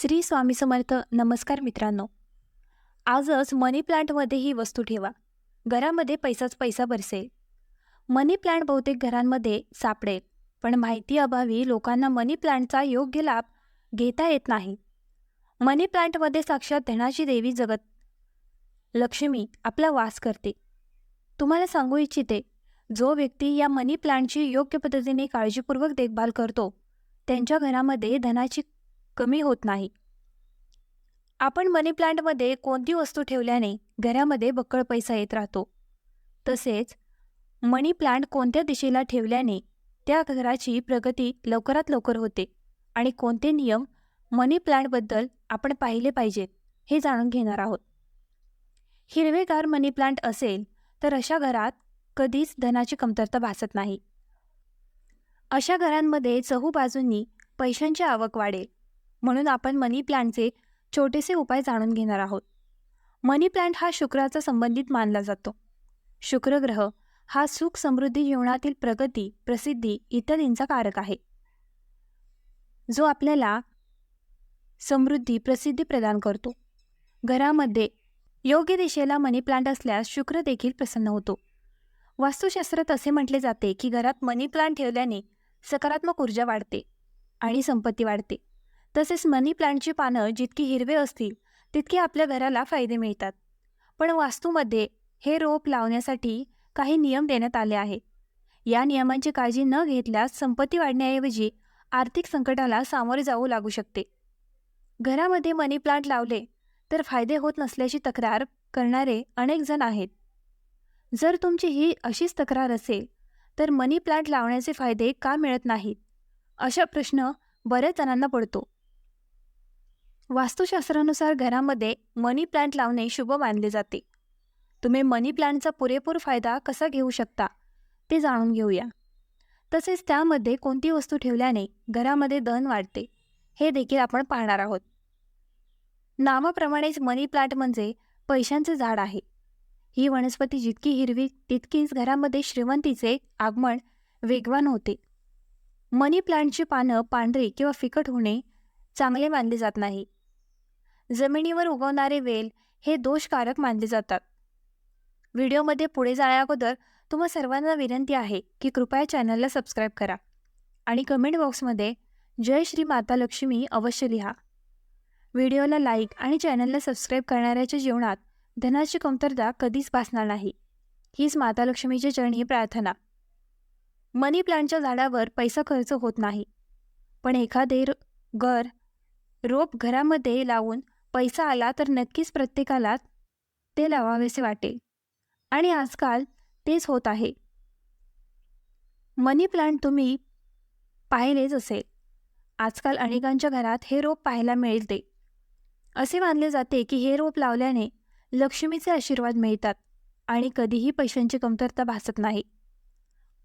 श्री स्वामी समर्थ नमस्कार मित्रांनो. आजच मनी प्लांटमध्ये ही वस्तू ठेवा. घरामध्ये पैसाच पैसा बरसेल. मनी प्लांट बहुतेक घरांमध्ये सापडेल पण माहिती अभावी लोकांना मनी प्लांटचा योग्य लाभ घेता येत नाही. मनी प्लांटमध्ये साक्षात धनाची देवी जगत. लक्ष्मी आपला वास करते. तुम्हाला सांगू इच्छिते जो व्यक्ती या मनी प्लांटची योग्य पद्धतीने काळजीपूर्वक देखभाल करतो त्यांच्या घरामध्ये धनाची कमी होत नाही. आपण मनी प्लांटमध्ये कोणती वस्तू ठेवल्याने घरामध्ये बक्कळ पैसा येत राहतो? तसेच मनी प्लांट कोणत्या दिशेला ठेवल्याने त्या घराची प्रगती लवकरात लवकर होते आणि कोणते नियम मनी प्लांटबद्दल आपण पाहिले पाहिजेत हे जाणून घेणार आहोत. हिरवेगार मनी प्लांट असेल तर अशा घरात कधीच धनाची कमतरता भासत नाही. अशा घरांमध्ये चहूबाजूंनी पैशांची आवक वाढेल. म्हणून आपण मनी प्लांटचे छोटेसे उपाय जाणून घेणार आहोत. मनी प्लांट हा शुक्राचा संबंधित मानला जातो. शुक्र ग्रह हा सुख समृद्धी जीवनातील प्रगती प्रसिद्धी इत्यादींचा कारक आहे. जो आपल्याला समृद्धी प्रसिद्धी प्रदान करतो. घरामध्ये योग्य दिशेला मनी प्लांट असल्यास शुक्र देखील प्रसन्न होतो. वास्तुशास्त्रात असे म्हटले जाते की घरात मनी प्लांट ठेवल्याने सकारात्मक ऊर्जा वाढते आणि संपत्ती वाढते. तसेच मनी प्लांटची पानं जितकी हिरवे असतील तितके आपल्या घराला फायदे मिळतात. पण वास्तूमध्ये हे रोप लावण्यासाठी काही नियम देण्यात आले आहे या नियमांची काळजी न घेतल्यास संपत्ती वाढण्याऐवजी आर्थिक संकटाला सामोरे जाऊ लागू शकते. घरामध्ये मनी प्लांट लावले तर फायदे होत नसल्याची तक्रार करणारे अनेक जण आहेत. जर तुमची ही अशीच तक्रार असेल तर मनी प्लांट लावण्याचे फायदे का मिळत नाहीत? अशा प्रश्न बऱ्याच जणांना पडतो. वास्तुशास्त्रानुसार घरामध्ये मनी प्लांट लावणे शुभ मानले जाते. तुम्ही मनी प्लांटचा पुरेपूर फायदा कसा घेऊ शकता ते जाणून घेऊया. तसेच त्यामध्ये कोणती वस्तू ठेवल्याने घरामध्ये धन वाढते हे देखील आपण पाहणार आहोत. नावाप्रमाणेच मनी प्लांट म्हणजे पैशांचे झाड आहे. ही वनस्पती जितकी हिरवी तितकीच घरामध्ये श्रीमंतीचे आगमन वेगवान होते. मनी प्लांटची पानं पांढरी किंवा फिकट होणे चांगले मानले जात नाही. जमिनीवर उगवणारे वेल हे दोषकारक मानले जातात. व्हिडिओमध्ये पुढे जाण्या अगोदर तुम्हा सर्वांना विनंती आहे की कृपया चॅनलला सबस्क्राईब करा आणि कमेंट बॉक्समध्ये जय श्री माता लक्ष्मी अवश्य लिहा. व्हिडिओला लाईक आणि चॅनलला सबस्क्राईब करणाऱ्याच्या जीवनात धनाची कमतरता कधीच भासणार नाही. हीच माता लक्ष्मीच्या चरणी प्रार्थना. मनी प्लांटच्या झाडावर पैसा खर्च होत नाही. पण एखादे घर रोप घरामध्ये लावून पैसा आला तर नक्कीच प्रत्येकाला ते लावावेसे वाटेल आणि आजकाल तेच होत आहे. मनी प्लांट तुम्ही पाहिलेच असेल. आजकाल अनेकांच्या घरात हे रोप पाहायला मिळते. असे मानले जाते की हे रोप लावल्याने लक्ष्मीचे आशीर्वाद मिळतात आणि कधीही पैशांची कमतरता भासत नाही.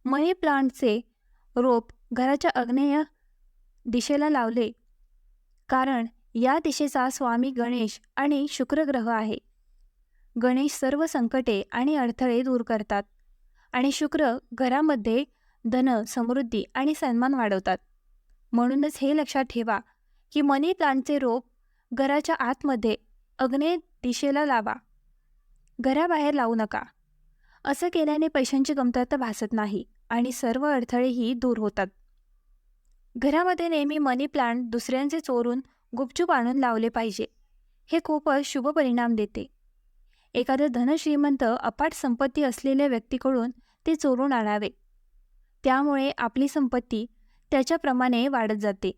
मनी प्लांटचे रोप घराच्या अग्नेय दिशेला लावले कारण या दिशेचा स्वामी गणेश आणि शुक्रग्रह आहे. गणेश सर्व संकटे आणि अडथळे दूर करतात आणि शुक्र घरामध्ये धन समृद्धी आणि सन्मान वाढवतात. म्हणूनच हे लक्षात ठेवा की मनी प्लांटचे रोप घराच्या आतमध्ये अग्नेय दिशेला लावा. घराबाहेर लावू नका. असं केल्याने पैशांची कमतरता भासत नाही आणि सर्व अडथळेही दूर होतात. घरामध्ये नेहमी मनी प्लांट दुसऱ्यांचे चोरून गुपचूप आणून लावले पाहिजे. हे खूपच शुभ परिणाम देते. एखादं धनश्रीमंत अपाट संपत्ती असलेल्या व्यक्तीकडून ते चोरून आणावे. त्यामुळे आपली संपत्ती त्याच्याप्रमाणे वाढत जाते.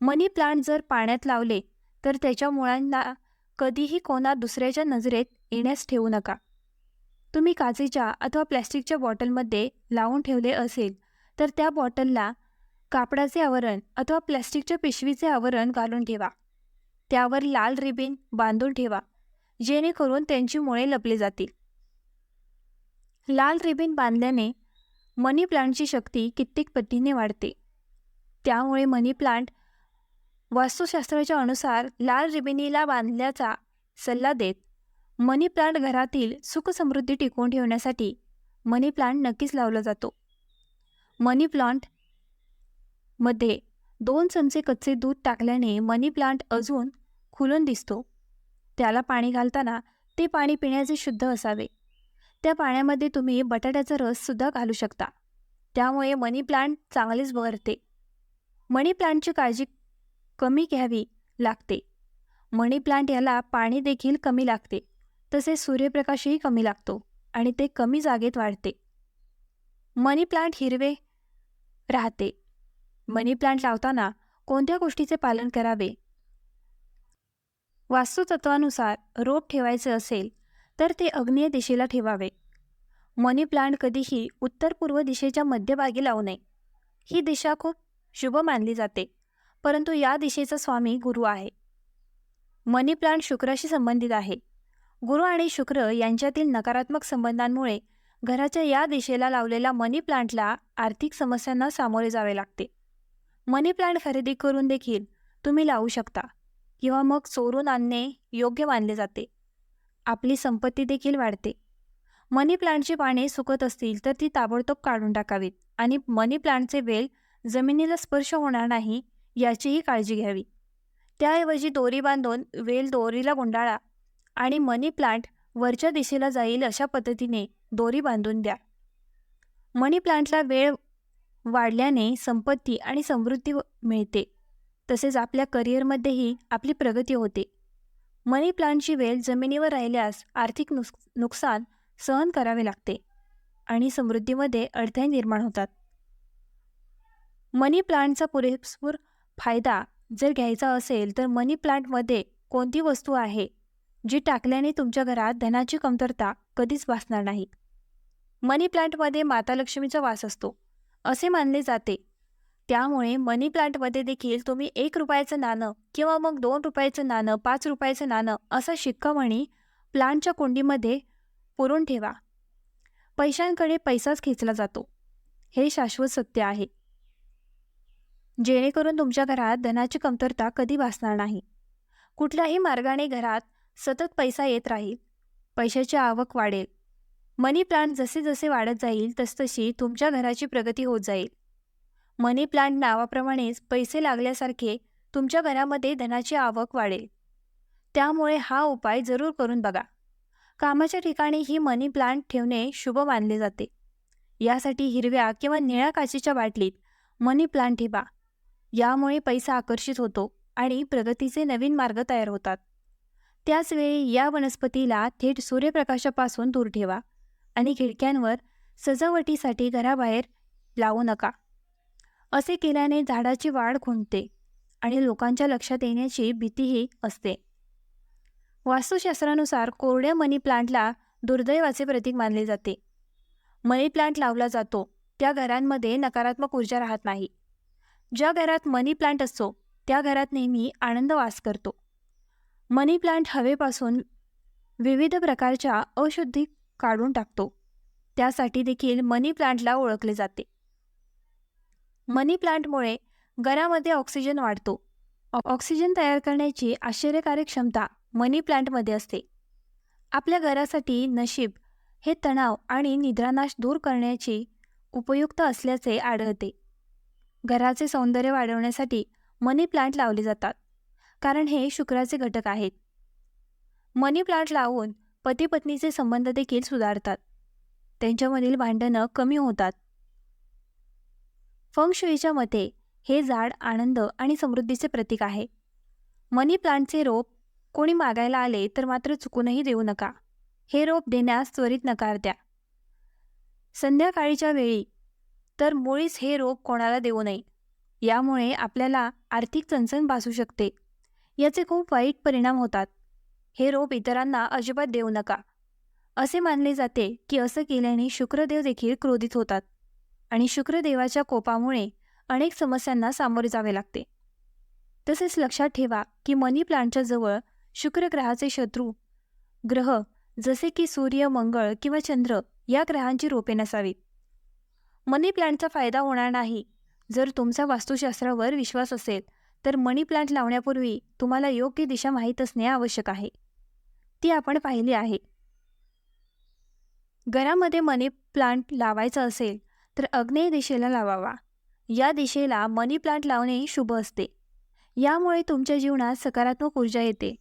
मनी प्लांट जर पाण्यात लावले तर त्याच्या मुळांना कधीही कोणा दुसऱ्याच्या नजरेत येण्यास ठेवू नका. तुम्ही काचेच्या अथवा प्लॅस्टिकच्या बॉटलमध्ये लावून ठेवले असेल तर त्या बॉटलला कापडाचे आवरण अथवा प्लॅस्टिकच्या पिशवीचे आवरण घालून ठेवा. त्यावर लाल रिबीन बांधून ठेवा जेणेकरून त्यांची मुळे लपली जातील. लाल रिबीन बांधल्याने मनी प्लांटची शक्ती कित्येक पटीने वाढते. त्यामुळे मनी प्लांट वास्तुशास्त्राच्या अनुसार लाल रिबिनीला बांधल्याचा सल्ला देत मनी प्लांट घरातील सुखसमृद्धी टिकवून ठेवण्यासाठी मनी प्लांट नक्कीच लावला जातो. मनी प्लांट मध्ये दोन चमचे कच्चे दूध टाकल्याने मनी प्लांट अजून खुलून दिसतो. त्याला पाणी घालताना ते पाणी पिण्याचे शुद्ध असावे. त्या पाण्यामध्ये तुम्ही बटाट्याचा रससुद्धा घालू शकता. त्यामुळे मनी प्लांट चांगलेच बहरते. मनी प्लांटची काळजी कमी घ्यावी लागते. मनी प्लांट याला पाणी देखील कमी लागते. तसेच सूर्यप्रकाशही कमी लागतो आणि ते कमी जागेत वाढते. मनी प्लांट हिरवे राहते. मनी प्लांट लावताना कोणत्या गोष्टीचे पालन करावे? वास्तुतत्वानुसार रोप ठेवायचे असेल तर ते अग्नेय दिशेला ठेवावे. मनी प्लांट कधीही उत्तर पूर्व दिशेच्या मध्यभागी लावू नये. ही दिशा खूप शुभ मानली जाते परंतु या दिशेचा स्वामी गुरु आहे. मनी प्लांट शुक्राशी संबंधित आहे. गुरु आणि शुक्र यांच्यातील नकारात्मक संबंधांमुळे घराच्या या दिशेला लावलेल्या मनी प्लांटला आर्थिक समस्यांना सामोरे जावे लागते. मनी प्लांट खरेदी करून देखील तुम्ही लावू शकता किंवा मग चोरून आणणे योग्य मानले जाते. आपली संपत्ती देखील वाढते. मनी प्लांटची पाने सुकत असतील तर ती ताबडतोब काढून टाकावीत आणि मनी प्लांटचे वेल जमिनीला स्पर्श होणार नाही याचीही काळजी घ्यावी. त्याऐवजी दोरी बांधून वेल दोरीला गुंडाळा आणि मनी प्लांट वरच्या दिशेला जाईल अशा पद्धतीने दोरी बांधून द्या. मनी प्लांटला वेळ वाढल्याने संपत्ती आणि समृद्धी मिळते. तसेच आपल्या करिअरमध्येही आपली प्रगती होते. मनी प्लांटची वेल जमिनीवर राहिल्यास आर्थिक नुस नुकसान सहन करावे लागते आणि समृद्धीमध्ये अडथळे निर्माण होतात. मनी प्लांटचा पुरेपूर फायदा जर घ्यायचा असेल तर मनी प्लांटमध्ये कोणती वस्तू आहे जी टाकल्याने तुमच्या घरात धनाची कमतरता कधीच भासणार नाही. मनी प्लांटमध्ये माता लक्ष्मीचा वास असतो. असे मानले जाते. त्यामुळे मनी प्लांटमध्ये देखील तुम्ही एक रुपयाचं नाणं किंवा मग दोन रुपयाचं नाणं पाच रुपयाचं नाणं असं शिक्का म्हणी प्लांटच्या कुंडीमध्ये पुरून ठेवा. पैशांकडे पैसाच खेचला जातो. हे शाश्वत सत्य आहे. जेणेकरून तुमच्या घरात धनाची कमतरता कधी भासणार नाही. कुठल्याही मार्गाने घरात सतत पैसा येत राहील. पैशाची आवक वाढेल. मनी प्लांट जसे जसे वाढत जाईल तसतशी तुमच्या घराची प्रगती होत जाईल. मनी प्लांट नावाप्रमाणेच पैसे लागल्यासारखे तुमच्या घरामध्ये धनाची आवक वाढेल. त्यामुळे हा उपाय जरूर करून बघा. कामाच्या ठिकाणी ही मनी प्लांट ठेवणे शुभ मानले जाते. यासाठी हिरव्या किंवा निळ्या काचेच्या बाटलीत मनी प्लांट ठेवा. यामुळे पैसा आकर्षित होतो आणि प्रगतीचे नवीन मार्ग तयार होतात. त्याचवेळी या वनस्पतीला थेट सूर्यप्रकाशापासून दूर ठेवा. आणि खिडक्यांवर सजावटीसाठी घराबाहेर लावू नका. असे केल्याने झाडाची वाढ खुंटते आणि लोकांच्या लक्षात येण्याची भीतीही असते. वास्तुशास्त्रानुसार कोरड्या मनी प्लांटला दुर्दैवाचे प्रतीक मानले जाते. मनी प्लांट लावला जातो त्या घरांमध्ये नकारात्मक ऊर्जा राहत नाही. ज्या घरात मनी प्लांट असतो त्या घरात नेहमी आनंद वास करतो. मनी प्लांट हवेपासून विविध प्रकारच्या अशुद्धी काढून टाकतो. त्यासाठी देखील मनी प्लांटला ओळखले जाते. मनी प्लांटमुळे घरामध्ये ऑक्सिजन वाढतो. ऑक्सिजन तयार करण्याची आश्चर्यकारक क्षमता मनी प्लांटमध्ये असते. आपल्या घरासाठी नशीब हे तणाव आणि निद्रानाश दूर करण्याची उपयुक्त असल्याचे आढळते. घराचे सौंदर्य वाढवण्यासाठी मनी प्लांट लावले जातात कारण हे शुक्राचे घटक आहेत. मनी प्लांट लावून पती पत्नीचे संबंध देखील सुधारतात. त्यांच्यामधील भांडणं कमी होतात. फंगशुईच्या मते हे झाड आनंद आणि समृद्धीचे प्रतीक आहे. मनी प्लांटचे रोप कोणी मागायला आले तर मात्र चुकूनही देऊ नका. हे रोप देण्यास त्वरित नकार द्या. संध्याकाळीच्या वेळी तर मुळीच हे रोप कोणाला देऊ नये. यामुळे आपल्याला आर्थिक चणचण भासू शकते. याचे खूप वाईट परिणाम होतात. हे रोप इतरांना अजिबात देऊ नका. असे मानले जाते की असं केल्याने शुक्रदेव देखील क्रोधित होतात आणि शुक्रदेवाच्या कोपामुळे अनेक समस्यांना सामोरे जावे लागते. तसेच लक्षात ठेवा की मनी प्लांटच्या जवळ शुक्र ग्रहाचे शत्रू ग्रह जसे की सूर्य मंगळ किंवा चंद्र या ग्रहांची रोपे नसावीत. मनी प्लांटचा फायदा होणार नाही. जर तुमचा वास्तुशास्त्रावर विश्वास असेल तर मनी प्लांट लावण्यापूर्वी तुम्हाला योग्य दिशा माहीत असणे आवश्यक आहे. ती आपण पाहिली आहे. घरामध्ये मनी प्लांट लावायचा असेल तर अग्नेय दिशेला लावावा. या दिशेला मनी प्लांट लावणे शुभ असते. यामुळे तुमच्या जीवनात सकारात्मक ऊर्जा येते.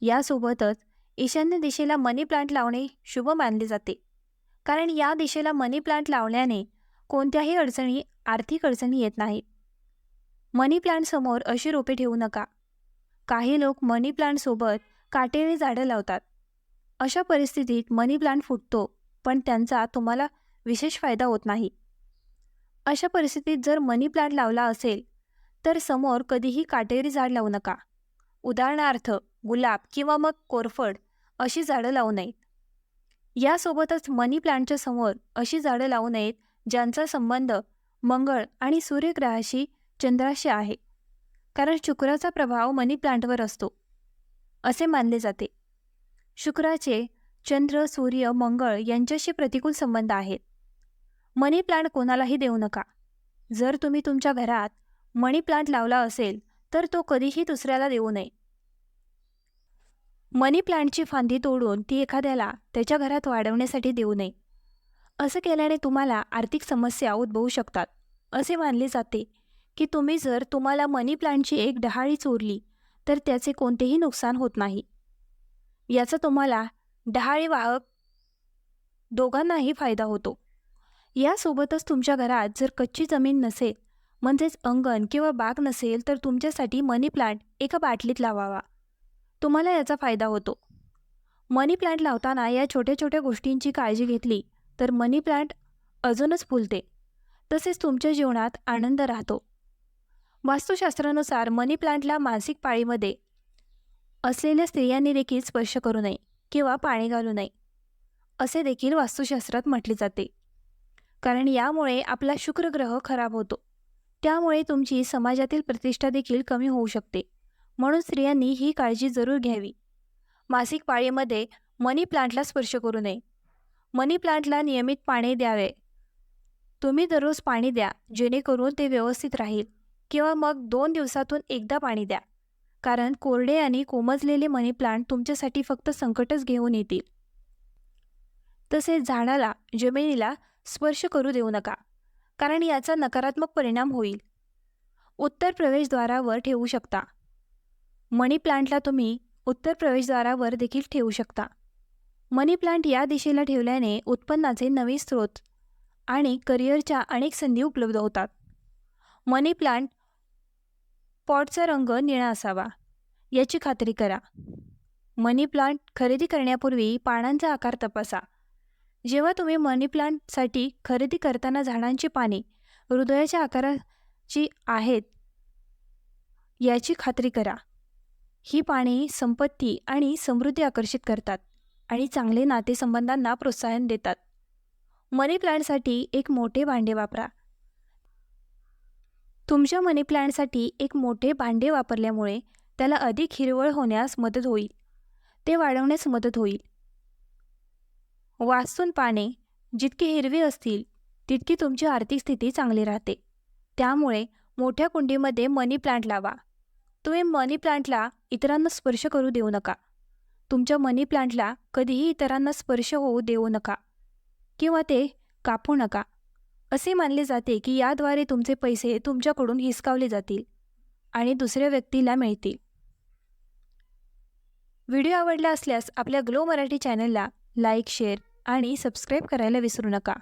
यासोबतच ईशान्य दिशेला मनी प्लांट लावणे शुभ मानले जाते. कारण या दिशेला मनी प्लांट लावल्याने कोणत्याही अडचणी आर्थिक अडचणी येत नाहीत. मनी प्लांटसमोर अशी रोपे ठेवू नका. काही लोक मनी प्लांटसोबत काटेरी झाडं लावतात. अशा परिस्थितीत मनी प्लांट फुटतो पण त्यांचा तुम्हाला विशेष फायदा होत नाही. अशा परिस्थितीत जर मनी प्लांट लावला असेल तर समोर कधीही काटेरी झाड लावू नका. उदाहरणार्थ गुलाब किंवा मग कोरफड अशी झाडं लावू नयेत. यासोबतच मनी प्लांटच्या समोर अशी झाडं लावू नयेत ज्यांचा संबंध मंगळ आणि सूर्यग्रहाशी चंद्राशी आहे. कारण शुक्राचा प्रभाव मनी प्लांटवर असतो. असे मानले जाते. शुक्राचे चंद्र सूर्य मंगळ यांच्याशी प्रतिकूल संबंध आहेत. मनी प्लांट कोणालाही देऊ नका. जर तुम्ही तुमच्या घरात मनी प्लांट लावला असेल तर तो कधीही दुसऱ्याला देऊ नये. मनी प्लांटची फांदी तोडून ती एखाद्याला त्याच्या घरात वाढवण्यासाठी देऊ नये. असं केल्याने तुम्हाला आर्थिक समस्या उद्भवू शकतात. असे मानले जाते की तुम्ही जर तुम्हाला मनी प्लांटची एक डहाळी चोरली तर त्याचे कोणतेही नुकसान होत नाही. याचा तुम्हाला डहाळी वाहक दोघांनाही फायदा होतो. यासोबतच तुमच्या घरात जर कच्ची जमीन नसेल म्हणजेच अंगण किंवा बाग नसेल तर तुमच्यासाठी मनी प्लांट एका बाटलीत लावावा. तुम्हाला याचा फायदा होतो. मनी प्लांट लावताना या छोट्या छोट्या गोष्टींची काळजी घेतली तर मनी प्लांट अजूनच फुलते. तसेच तुमच्या जीवनात आनंद राहतो. वास्तुशास्त्रानुसार मनी प्लांटला मासिक पाळीमध्ये असलेल्या स्त्रियांनी देखील स्पर्श करू नये किंवा पाणी घालू नये असे देखील वास्तुशास्त्रात म्हटले जाते. कारण यामुळे आपला शुक्रग्रह खराब होतो. त्यामुळे तुमची समाजातील प्रतिष्ठा देखील कमी होऊ शकते. म्हणून स्त्रियांनी ही काळजी जरूर घ्यावी. मासिक पाळीमध्ये मनी प्लांटला स्पर्श करू नये. मनी प्लांटला नियमित पाणी द्यावे. तुम्ही दररोज पाणी द्या जेणेकरून ते व्यवस्थित राहील. किंवा मग दोन दिवसातून एकदा पाणी द्या. कारण कोरडे आणि कोमजलेले मनी प्लांट तुमच्यासाठी फक्त संकटच घेऊन येतील. तसेच झाडाला जमिनीला स्पर्श करू देऊ नका कारण याचा नकारात्मक परिणाम होईल. उत्तर प्रवेशद्वारावर ठेवू शकता. मनी प्लांटला तुम्ही उत्तर प्रवेशद्वारावर देखील ठेवू शकता. मनी प्लांट या दिशेला ठेवल्याने उत्पन्नाचे नवे स्रोत आणि करिअरच्या अनेक संधी उपलब्ध होतात. मनी प्लांट पॉटचा रंग निळा असावा. याची खात्री करा. मनी प्लांट खरेदी करण्यापूर्वी पानांचा आकार तपासा. जेव्हा तुम्ही मनी प्लांटसाठी खरेदी करताना झाडांची पाने हृदयाच्या आकाराची आहेत याची खात्री करा. ही पाने संपत्ती आणि समृद्धी आकर्षित करतात आणि चांगले नातेसंबंधांना प्रोत्साहन देतात. मनी प्लांटसाठी एक मोठे भांडे वापरा. तुमच्या मनी प्लांटसाठी एक मोठे भांडे वापरल्यामुळे त्याला अधिक हिरवळ होण्यास मदत होईल. ते वाढवण्यास मदत होईल. वास्तून पाने जितकी हिरवी असतील तितकी तुमची आर्थिक स्थिती चांगली राहते. त्यामुळे मोठ्या कुंडीमध्ये मनी प्लांट लावा. तुम्ही मनी प्लांटला इतरांना स्पर्श करू देऊ नका. तुमच्या मनी प्लांटला कधीही इतरांना स्पर्श होऊ देऊ नका. किंवा ते कापू नका. असे मानले जाते की याद्वारे तुमचे पैसे तुमच्याकडून हिसकावले जातील आणि दुसऱ्या व्यक्तीला मिळतील. व्हिडिओ आवडला असल्यास आपल्या ग्लो मराठी चॅनलला लाईक शेअर आणि सबस्क्राईब करायला विसरू नका.